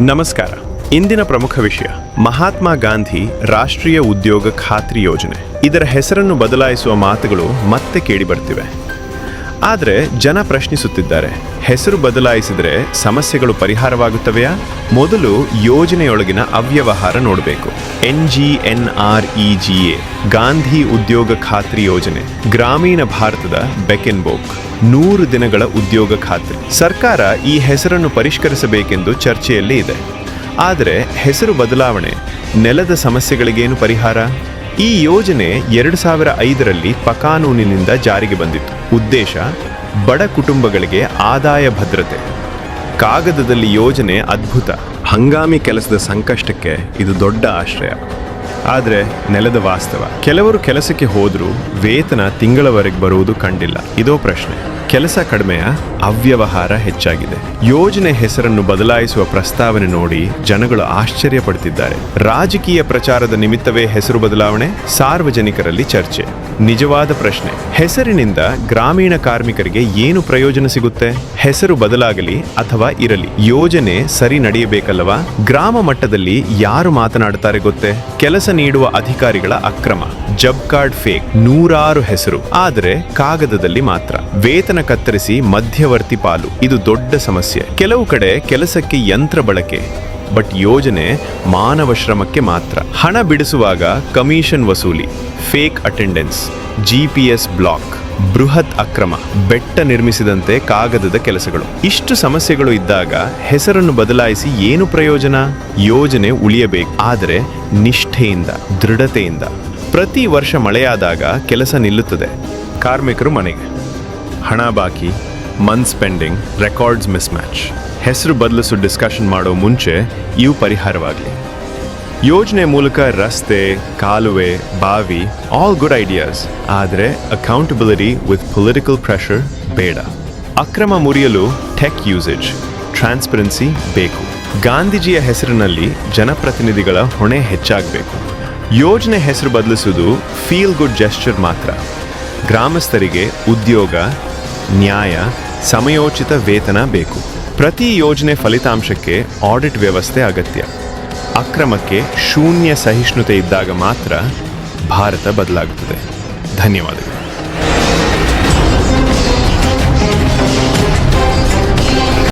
ನಮಸ್ಕಾರ. ಇಂದಿನ ಪ್ರಮುಖ ವಿಷಯ, ಮಹಾತ್ಮ ಗಾಂಧಿ ರಾಷ್ಟ್ರೀಯ ಉದ್ಯೋಗ ಖಾತ್ರಿ ಯೋಜನೆ. ಇದರ ಹೆಸರನ್ನು ಬದಲಾಯಿಸುವ ಮಾತುಗಳು ಮತ್ತೆ ಕೇಳಿಬರ್ತಿವೆ. ಆದರೆ ಜನ ಪ್ರಶ್ನಿಸುತ್ತಿದ್ದಾರೆ, ಹೆಸರು ಬದಲಾಯಿಸಿದರೆ ಸಮಸ್ಯೆಗಳು ಪರಿಹಾರವಾಗುತ್ತವೆಯಾ? ಮೊದಲು ಯೋಜನೆಯೊಳಗಿನ ಅವ್ಯವಹಾರ ನೋಡಬೇಕು. N G N R E G A, Gandhi ಉದ್ಯೋಗ ಖಾತ್ರಿ ಯೋಜನೆ, ಗ್ರಾಮೀಣ ಭಾರತದ ಬೆಕೆನ್ಬೋಕ್. ನೂರು ದಿನಗಳ ಉದ್ಯೋಗ ಖಾತ್ರಿ. ಸರ್ಕಾರ ಈ ಹೆಸರನ್ನು ಪರಿಷ್ಕರಿಸಬೇಕೆಂದು ಚರ್ಚೆಯಲ್ಲಿ ಇದೆ. ಆದರೆ ಹೆಸರು ಬದಲಾವಣೆ, ನೆಲದ ಸಮಸ್ಯೆಗಳಿಗೇನು ಪರಿಹಾರ? ಈ ಯೋಜನೆ ಎರಡು ಸಾವಿರ ಐದರಲ್ಲಿ ಪಕಾನೂನಿನಿಂದ ಜಾರಿಗೆ ಬಂದಿತ್ತು. ಉದ್ದೇಶ, ಬಡ ಕುಟುಂಬಗಳಿಗೆ ಆದಾಯ ಭದ್ರತೆ. ಕಾಗದದಲ್ಲಿ ಯೋಜನೆ ಅದ್ಭುತ. ಹಂಗಾಮಿ ಕೆಲಸದ ಸಂಕಷ್ಟಕ್ಕೆ ಇದು ದೊಡ್ಡ ಆಶ್ರಯ. ಆದರೆ ನೆಲದ ವಾಸ್ತವ. ಕೆಲವರು ಕೆಲಸಕ್ಕೆ ಹೋದರೂ ವೇತನ ತಿಂಗಳವರೆಗೆ ಬರುವುದು ಕಂಡಿಲ್ಲ. ಇದೋ ಪ್ರಶ್ನೆ. ಕೆಲಸ ಕಡಿಮೆಯ ಅವ್ಯವಹಾರ ಹೆಚ್ಚಾಗಿದೆ. ಯೋಜನೆ ಹೆಸರನ್ನು ಬದಲಾಯಿಸುವ ಪ್ರಸ್ತಾವನೆ ನೋಡಿ ಜನಗಳು ಆಶ್ಚರ್ಯ ಪಡ್ತಿದ್ದಾರೆ ರಾಜಕೀಯ ಪ್ರಚಾರದ ನಿಮಿತ್ತವೇ ಹೆಸರು ಬದಲಾವಣೆ ಸಾರ್ವಜನಿಕರಲ್ಲಿ ಚರ್ಚೆ. ನಿಜವಾದ ಪ್ರಶ್ನೆ. ಹೆಸರಿನಿಂದ ಗ್ರಾಮೀಣ ಕಾರ್ಮಿಕರಿಗೆ ಏನು ಪ್ರಯೋಜನ ಸಿಗುತ್ತೆ? ಹೆಸರು ಬದಲಾಗಲಿ ಅಥವಾ ಇರಲಿ, ಯೋಜನೆ ಸರಿ ನಡೆಯಬೇಕಲ್ಲವಾ? ಗ್ರಾಮ ಮಟ್ಟದಲ್ಲಿ ಯಾರು ಮಾತನಾಡುತ್ತಾರೆ ಗೊತ್ತೇ? ಕೆಲಸ ನೀಡುವ ಅಧಿಕಾರಿಗಳ ಅಕ್ರಮ. ಜಬ್ ಕಾರ್ಡ್ ಫೇಕ್, ನೂರಾರು ಹೆಸರು. ಆದರೆ ಕಾಗದದಲ್ಲಿ ಮಾತ್ರ. ವೇತನ ಕತ್ತರಿಸಿ ಮಧ್ಯವರ್ತಿ ಪಾಲು. ಇದು ದೊಡ್ಡ ಸಮಸ್ಯೆ. ಕೆಲವು ಕಡೆ ಕೆಲಸಕ್ಕೆ ಯಂತ್ರ ಬಳಕೆ. ಬಟ್ ಯೋಜನೆ ಮಾನವ ಶ್ರಮಕ್ಕೆ ಮಾತ್ರ. ಹಣ ಬಿಡಿಸುವಾಗ ಕಮಿಷನ್ ವಸೂಲಿ, ಫೇಕ್ ಅಟೆಂಡೆನ್ಸ್ ಜಿಪಿಎಸ್ ಬ್ಲಾಕ್, ಬೃಹತ್ ಅಕ್ರಮ, ಬೆಟ್ಟ ನಿರ್ಮಿಸಿದಂತೆ ಕಾಗದದ ಕೆಲಸಗಳು. ಇಷ್ಟು ಸಮಸ್ಯೆಗಳು ಇದ್ದಾಗ ಹೆಸರನ್ನು ಬದಲಾಯಿಸಿ ಏನು ಪ್ರಯೋಜನ? ಯೋಜನೆ ಉಳಿಯಬೇಕು. ಆದರೆ ನಿಷ್ಠೆಯಿಂದ, ದೃಢತೆಯಿಂದ ಪ್ರತಿ ವರ್ಷ ಮಳೆಯಾದಾಗ ಕೆಲಸ ನಿಲ್ಲುತ್ತದೆ. ಕಾರ್ಮಿಕರು ಮನೆಗೆ. ಹಣ ಬಾಕಿ ಮನ್ ಸ್ಪೆಂಡಿಂಗ್ ರೆಕಾರ್ಡ್ಸ್ ಮಿಸ್ ಮ್ಯಾಚ್ ಹೆಸರು ಬದಲಿಸೋ ಡಿಸ್ಕಷನ್ ಮಾಡೋ ಮುಂಚೆ ಇವು ಪರಿಹಾರವಾಗಲಿ. ಯೋಜನೆ ಮೂಲಕ ರಸ್ತೆ, ಕಾಲುವೆ, ಬಾವಿ ಆಲ್ ಗುಡ್ ಐಡಿಯಾಸ್ ಆದರೆ ಅಕೌಂಟಬಿಲಿಟಿ ವಿತ್ ಪೊಲಿಟಿಕಲ್ ಪ್ರೆಷರ್ ಬೇಡ. ಅಕ್ರಮ ಮುರಿಯಲು ಟೆಕ್ ಯೂಸೇಜ್ ಟ್ರಾನ್ಸ್ಪರೆನ್ಸಿ ಬೇಕು. ಗಾಂಧೀಜಿಯ ಹೆಸರಿನಲ್ಲಿ ಜನಪ್ರತಿನಿಧಿಗಳ ಹೊಣೆ ಹೆಚ್ಚಾಗಬೇಕು. ಯೋಜನೆ ಹೆಸರು ಬದಲಿಸುವುದು ಫೀಲ್ ಗುಡ್ ಜೆಸ್ಚರ್ ಮಾತ್ರ. ಗ್ರಾಮಸ್ಥರಿಗೆ ಉದ್ಯೋಗ, ನ್ಯಾಯ, ಸಮಯೋಚಿತ ವೇತನ ಬೇಕು. ಪ್ರತಿ ಯೋಜನೆ ಫಲಿತಾಂಶಕ್ಕೆ ಆಡಿಟ್ ವ್ಯವಸ್ಥೆ ಅಗತ್ಯ. ಅಕ್ರಮಕ್ಕೆ ಶೂನ್ಯ ಸಹಿಷ್ಣುತೆ ಇದ್ದಾಗ ಮಾತ್ರ ಭಾರತ ಬದಲಾಗುತ್ತದೆ. ಧನ್ಯವಾದಗಳು.